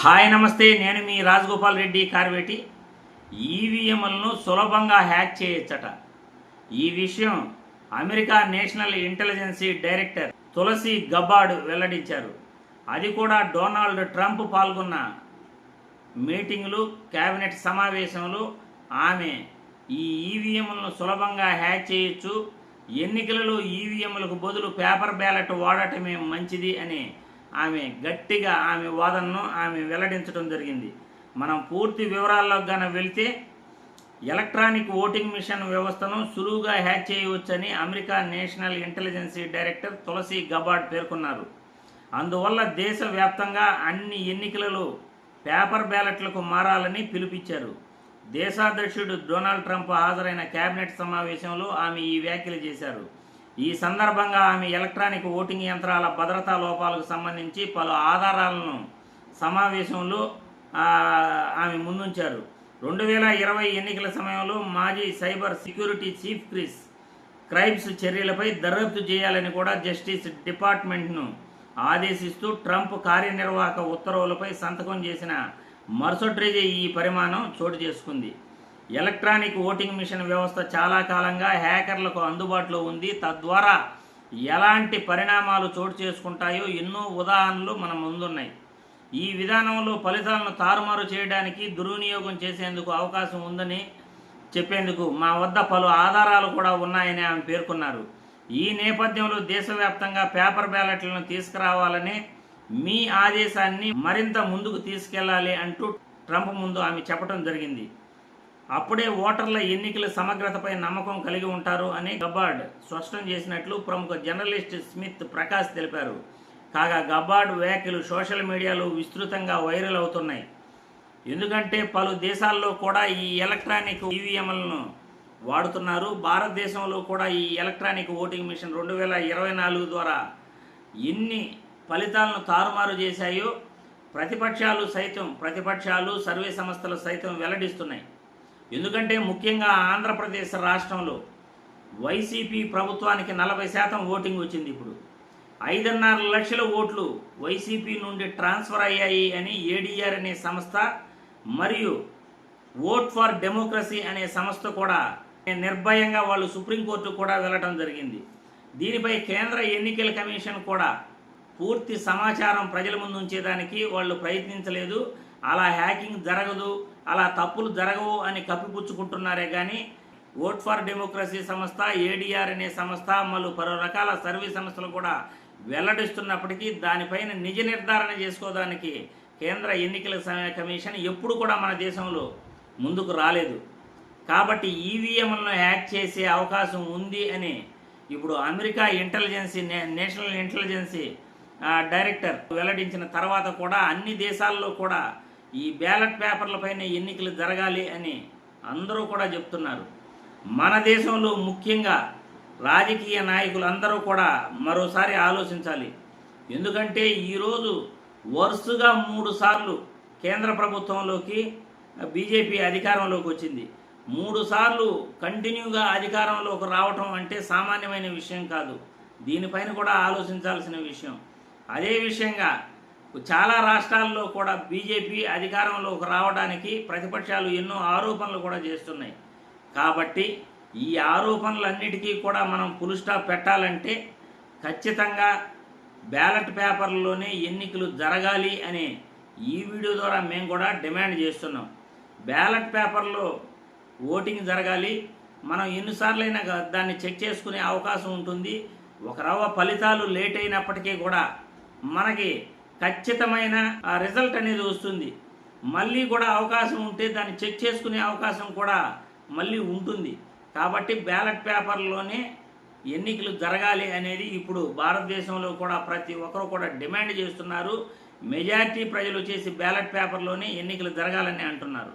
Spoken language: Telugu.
హాయ్ నమస్తే. నేను మీ రాజగోపాల్ రెడ్డి కార్వేటి. ఈవీఎంలను సులభంగా హ్యాక్ చేయొచ్చట. ఈ విషయం America national intelligence director Tulsi Gabbard వెల్లడించారు. అది కూడా డొనాల్డ్ ట్రంప్ పాల్గొన్న మీటింగులు కేబినెట్ సమావేశంలో ఆమె ఈ ఈవీఎంలను సులభంగా హ్యాక్ చేయొచ్చు. ఎన్నికలలో ఈవీఎంలకు బదులు పేపర్ బ్యాలెట్ వాడటమే మంచిది అని ఆమె గట్టిగా ఆమె వాదనను ఆమె వెల్లడించడం జరిగింది. మనం పూర్తి వివరాల్లోకి గాన వెళితే ఎలక్ట్రానిక్ ఓటింగ్ మిషన్ వ్యవస్థను సులువుగా హ్యాక్ చేయవచ్చని America national intelligence director Tulsi Gabbard పేర్కొన్నారు. అందువల్ల దేశవ్యాప్తంగా అన్ని ఎన్నికలలో పేపర్ బ్యాలెట్లకు మారాలని పిలుపిచ్చారు దేశాధ్యక్షుడు డొనాల్డ్ ట్రంప్ హాజరైన కేబినెట్ సమావేశంలో ఆమె ఈ వ్యాఖ్యలు చేశారు. ఈ సందర్భంగా ఆమె ఎలక్ట్రానిక్ ఓటింగ్ యంత్రాల భద్రతా లోపాలకు సంబంధించి పలు ఆధారాలను సమావేశంలో ఆమె ముందుంచారు. రెండు వేల ఇరవై ఎన్నికల సమయంలో మాజీ cyber security chief Chris Krebs చర్యలపై దర్యాప్తు చేయాలని కూడా జస్టిస్ డిపార్ట్మెంట్ను ఆదేశిస్తూ ట్రంప్ కార్యనిర్వాహక ఉత్తర్వులపై సంతకం చేసిన మరుసటి రోజే ఈ పరిమాణం చోటు చేసుకుంది. ఎలక్ట్రానిక్ ఓటింగ్ మిషన్ వ్యవస్థ చాలా కాలంగా హ్యాకర్లకు అందుబాటులో ఉంది. తద్వారా ఎలాంటి పరిణామాలు చోటు చేసుకుంటాయో ఎన్నో ఉదాహరణలు మన ముందున్నాయి. ఈ విధానంలో ఫలితాలను తారుమారు చేయడానికి దుర్వినియోగం చేసేందుకు అవకాశం ఉందని చెప్పేందుకు మా వద్ద పలు ఆధారాలు కూడా ఉన్నాయని ఆమె పేర్కొన్నారు. ఈ నేపథ్యంలో దేశవ్యాప్తంగా పేపర్ బ్యాలెట్లను తీసుకురావాలని మీ ఆదేశాన్ని మరింత ముందుకు తీసుకెళ్ళాలి అంటూ ట్రంప్ ముందు ఆమె చెప్పడం జరిగింది. అప్పుడే ఓటర్ల ఎన్నికల సమగ్రతపై నమ్మకం కలిగి ఉంటారు అని గబ్బార్డ్ స్పష్టం చేసినట్లు ప్రముఖ జర్నలిస్ట్ స్మిత్ ప్రకాష్ తెలిపారు. కాగా గబ్బార్డ్ వ్యాఖ్యలు సోషల్ మీడియాలో విస్తృతంగా వైరల్ అవుతున్నాయి. ఎందుకంటే పలు దేశాల్లో కూడా ఈ ఎలక్ట్రానిక్ ఈవీఎంలను వాడుతున్నారు. భారతదేశంలో కూడా ఈ ఎలక్ట్రానిక్ ఓటింగ్ మిషన్ రెండు వేల ఇరవై నాలుగు ద్వారా ఎన్ని ఫలితాలను తారుమారు చేశాయో ప్రతిపక్షాలు సైతం ప్రతిపక్షాలు సర్వే సంస్థలు సైతం వెల్లడిస్తున్నాయి. ఎందుకంటే ముఖ్యంగా ఆంధ్రప్రదేశ్ రాష్ట్రంలో వైసీపీ ప్రభుత్వానికి నలభై శాతం ఓటింగ్ వచ్చింది ఇప్పుడు. ఐదున్నర లక్షల ఓట్లు వైసీపీ నుండి ట్రాన్స్ఫర్ అయ్యాయి అని ఏడీఆర్ అనే సంస్థ మరియు ఓట్ ఫర్ డెమోక్రసీ అనే సంస్థ కూడా నిర్భయంగా వాళ్ళు సుప్రీంకోర్టు కూడా వెళ్ళటం జరిగింది. దీనిపై కేంద్ర ఎన్నికల కమిషన్ కూడా పూర్తి సమాచారం ప్రజల ముందు ఉంచేదానికి వాళ్ళు ప్రయత్నించలేదు. అలా హ్యాకింగ్ జరగదు అలా తప్పులు జరగవు అని కప్పిపుచ్చుకుంటున్నారే కానీ ఓట్ ఫర్ డెమోక్రసీ సంస్థ ఏడీఆర్ అనే సంస్థ మళ్ళీ పలు రకాల సర్వీస్ సంస్థలు కూడా వెల్లడిస్తున్నప్పటికీ దానిపైన నిజ నిర్ధారణ చేసుకోవడానికి కేంద్ర ఎన్నికల కమిషన్ ఎప్పుడు కూడా మన దేశంలో ముందుకు రాలేదు. కాబట్టి ఈవీఎంలను హ్యాక్ చేసే అవకాశం ఉంది అని ఇప్పుడు అమెరికా ఇంటెలిజెన్సీ నే- నేషనల్ ఇంటెలిజెన్సీ డైరెక్టర్ వెల్లడించిన తర్వాత కూడా అన్ని దేశాల్లో కూడా ఈ బ్యాలెట్ పేపర్లపైన ఎన్నికలు జరగాలి అని అందరూ కూడా చెప్తున్నారు. మన దేశంలో ముఖ్యంగా రాజకీయ నాయకులు అందరూ కూడా మరోసారి ఆలోచించాలి. ఎందుకంటే ఈరోజు వరుసగా మూడు సార్లు కేంద్ర ప్రభుత్వంలోకి బీజేపీ అధికారంలోకి వచ్చింది. మూడు సార్లు కంటిన్యూగా అధికారంలోకి రావటం అంటే సామాన్యమైన విషయం కాదు. దీనిపైన కూడా ఆలోచించాల్సిన విషయం. అదే విషయంగా చాలా రాష్ట్రాల్లో కూడా బీజేపీ అధికారంలోకి రావడానికి ప్రతిపక్షాలు ఎన్నో ఆరోపణలు కూడా చేస్తున్నాయి. కాబట్టి ఈ ఆరోపణలన్నిటికీ కూడా మనం ఫుల్ స్టాప్ పెట్టాలంటే ఖచ్చితంగా బ్యాలెట్ పేపర్లోనే ఎన్నికలు జరగాలి అనే ఈ వీడియో ద్వారా మేము కూడా డిమాండ్ చేస్తున్నాం. బ్యాలెట్ పేపర్లో ఓటింగ్ జరగాలి. మనం ఎన్నిసార్లైనా దాన్ని చెక్ చేసుకునే అవకాశం ఉంటుంది. ఒక రవ్వ ఫలితాలు లేట్ అయినప్పటికీ కూడా మనకి ఖచ్చితమైన ఆ రిజల్ట్ అనేది వస్తుంది. మళ్ళీ కూడా అవకాశం ఉంటే దాన్ని చెక్ చేసుకునే అవకాశం కూడా మళ్ళీ ఉంటుంది. కాబట్టి బ్యాలెట్ పేపర్లోనే ఎన్నికలు జరగాలి అనేది ఇప్పుడు భారతదేశంలో కూడా ప్రతి ఒక్కరు కూడా డిమాండ్ చేస్తున్నారు. మెజారిటీ ప్రజలు వచ్చేసి బ్యాలెట్ పేపర్లోనే ఎన్నికలు జరగాలని అంటున్నారు.